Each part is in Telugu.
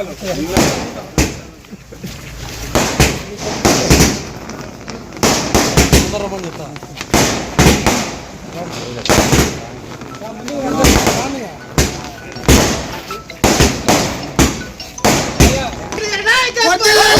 What the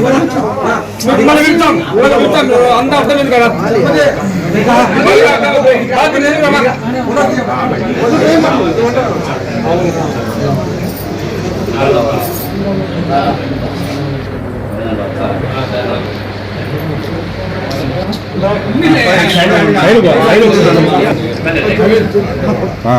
మనం వెళ్తాం మనం వెళ్తాం అంత అర్థమైంది కదా? నా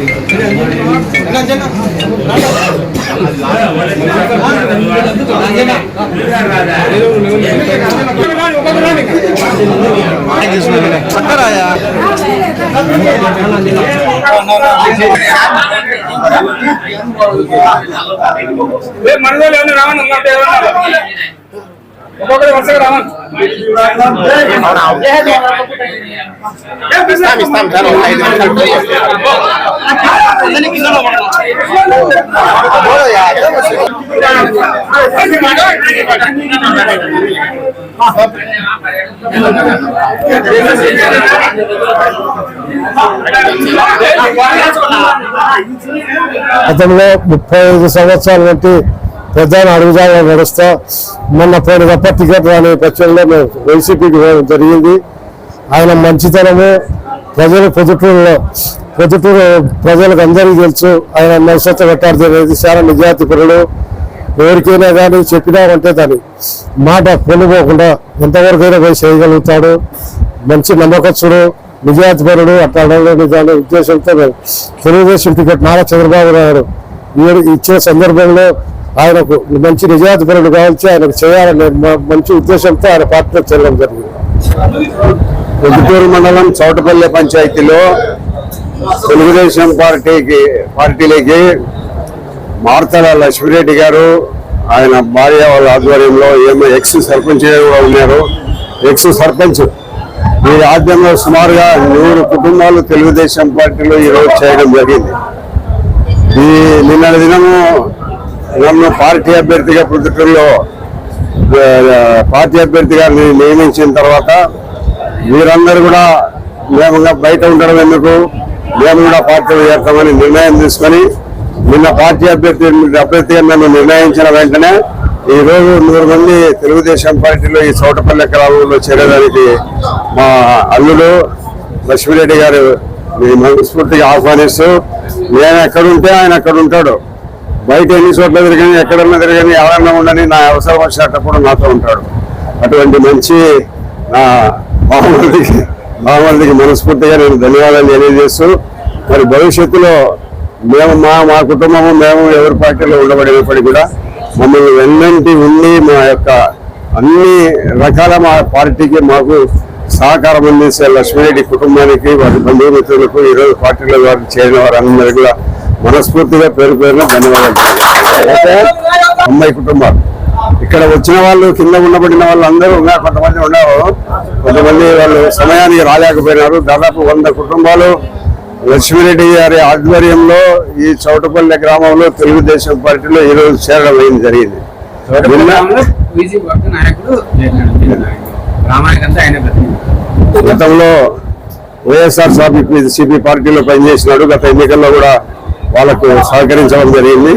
పెద్దమ్మా, వెళ్ళు, ఇదిగో, ఇదిగో, ఇదిగో. ఏ మనదోళ్ళు ఏమన్నా రావని ఉందంటే ఎవరన్నా? ఒక్కొక్కరు వరుసగా రావాలి ఇస్తాం ఇస్తాం సార్ ఒక ఐదు నిమిషాలు అతనిలో ముప్పై ఐదు సంవత్సరాల వంటి ప్రధాన అడుగుజాగా నడుస్తా. మొన్న పోయిన తప్ప టికెట్ రాని పక్షంలో మేము వైసీపీకి పోవడం జరిగింది. ఆయన మంచితనము ప్రజలు పొద్దుటూరులో పొద్దుటూరు ప్రజలకు అందరికీ తెలుసు ఆయన నరసత్వ పెట్టారు అనేది చాలా నిజాతి పరుడు. ఎవరికైనా కానీ చెప్పినామంటే దాని మాట పొందుకోకుండా ఎంతవరకైనా పోయి చేయగలుగుతాడు. మంచి నమ్మకస్తుడు నిజాతిపరుడు అట్లా అడగలేని దాని ఉద్దేశంతో మేము తెలుగుదేశం టికెట్ నారా చంద్రబాబు నాయుడు ఈ- ఇచ్చే సందర్భంలో ఆయనకు మంచి నిజాతిపరుడు కావచ్చు ఆయనకు చేయాలనే మంచి ఉద్దేశంతో ఆయన పార్టీలో చేరడం జరిగింది. పొద్దుటూరు మండలం చౌటపల్లి పంచాయతీలో తెలుగుదేశం పార్టీకి పార్టీలోకి మార్తల లక్ష్మిరెడ్డి గారు ఆయన భార్య వాళ్ళ ఆధ్వర్యంలో ఏమో ఎక్స్ సర్పంచ్ కూడా ఉన్నారు. ఎక్స్ సర్పంచ్. ఈ రాజ్యంలో సుమారుగా నూరు కుటుంబాలు తెలుగుదేశం పార్టీలో ఈరోజు చేయడం జరిగింది. ఈ నిన్న దినము నన్ను పార్టీ అభ్యర్థిగా పొద్దుటూరులో పార్టీ అభ్యర్థిగా నియమించిన తర్వాత మీరందరూ కూడా మేము బయట ఉండడం ఎందుకు? మేము కూడా పార్టీలో చేస్తామని నిర్ణయం తీసుకొని నిన్న పార్టీ అభ్యర్థి అభ్యర్థిగా నన్ను నిర్ణయించిన వెంటనే ఈ రోజు నూరు మంది తెలుగుదేశం పార్టీలో ఈ చోటపల్లె గ్రామంలో చేరడానికి మా అల్లుడు లక్ష్మిరెడ్డి గారు మీ మనస్ఫూర్తిగా ఆహ్వానిస్తూ నేను ఎక్కడుంటే ఆయన అక్కడ ఉంటాడు. బయట ఎన్ని చోట్ల తిరిగిన ఎక్కడన్నా తిరిగిన ఎవరన్నా ఉండని నా అవసరం వచ్చేటప్పుడు నాతో ఉంటాడు. అటువంటి మంచి నా బాహుమతికి బాహుమతికి మనస్ఫూర్తిగా నేను ధన్యవాదాలు తెలియజేస్తూ మరి భవిష్యత్తులో మేము మా మా కుటుంబము మేము ఎవరి పార్టీలో ఉండబడినప్పటికీ కూడా మమ్మల్ని వెన్నంటి ఉండి మా యొక్క అన్ని రకాల మా పార్టీకి మాకు సహకారం అందించే లక్ష్మీరెడ్డి కుటుంబానికి వారి బంధుమిత్రులకు ఈరోజు పార్టీలో వారికి చేరిన వారందరికీ కూడా మనస్ఫూర్తిగా పేరు పేరున ధన్యవాదాలు అమ్మాయి కుటుంబాలు. ఇక్కడ వచ్చిన వాళ్ళు కింద ఉండబడిన వాళ్ళు అందరూ కొంతమంది ఉన్నారు. కొంతమంది వాళ్ళు సమయానికి రాలేకపోయినారు. దాదాపు వంద కుటుంబాలు లక్ష్మీరెడ్డి గారి ఆధ్వర్యంలో ఈ చౌటపల్లి గ్రామంలో తెలుగుదేశం పార్టీలో ఈ రోజు చేరడం అయింది జరిగింది? గతంలో వైఎస్ఆర్ సిపి పార్టీలో పనిచేసినాడు. గత ఎన్నికల్లో కూడా వాళ్ళకు సహకరించడం జరిగింది.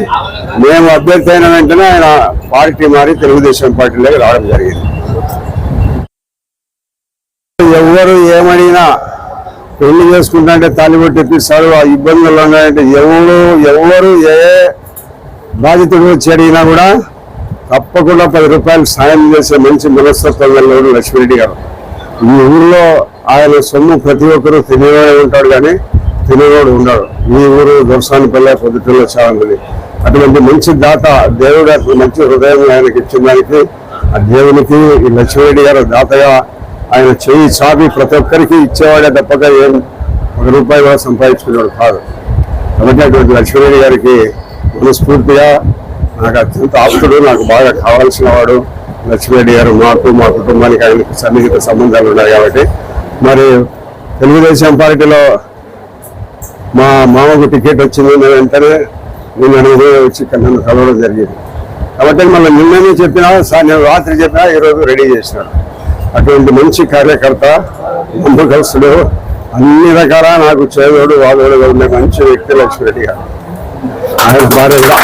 మేము అభ్యర్థి అయిన వెంటనే ఆయన పార్టీ మారి తెలుగుదేశం పార్టీలోకి రావడం జరిగింది. ఎవరు ఏమైనా పెళ్ళి చేసుకుంటాంటే తాలిబొట్టి ఇప్పిస్తారు ఆ ఇబ్బందులు ఉన్నాయంటే ఎవరు ఎవరు ఏ బాధితుడు వచ్చి అడిగినా కూడా తప్పకుండా పది రూపాయలు సాయం చేసే మంచి మనస్తత్వం గలవాడు లక్ష్మీరెడ్డి గారు. ఈ ఊరిలో ఆయన సొమ్ము ప్రతి ఒక్కరూ తినేవాడే ఉంటాడు కానీ తినేవాడు ఉండడు. ఈ ఊరు దొరసానిపల్లె పొద్దుటూరులో చాలా మంది. అటువంటి మంచి దాత దేవుడు అతను మంచి హృదయం ఆయనకి ఇచ్చిన దానికి ఆ దేవునికి ఈ లక్ష్మీరెడ్డి గారు దాతగా ఆయన చెయ్యి చాపి ప్రతి ఒక్కరికి ఇచ్చేవాడే తప్పక ఏం ఒక రూపాయి కూడా సంపాదించుకునేవాడు కాదు. కాబట్టి అటువంటి లక్ష్మీరెడ్డి గారికి మనస్ఫూర్తిగా నాకు అత్యంత ఆప్తుడు నాకు బాగా కావాల్సిన వాడు లక్ష్మీరెడ్డి గారు. మాకు మా కుటుంబానికి ఆయనకు సన్నిహిత సంబంధాలు ఉన్నాయి కాబట్టి. మరి తెలుగుదేశం పార్టీలో మా మామకు టికెట్ వచ్చింది. నేను వెంటనే నేను అనేది వచ్చి నన్ను కలవడం జరిగింది. కాబట్టి మళ్ళీ నిన్ననే చెప్పినా సార్ నేను రాత్రి చెప్పినా ఈరోజు రెడీ చేసినాను. అటువంటి మంచి కార్యకర్త నమ్మకస్తుడు అన్ని రకాల నాకు చేదోడు వాదోడుగా ఉండే మంచి వ్యక్తి లక్ష్మీరెడ్డి గారు. ఆయన భార్య కూడా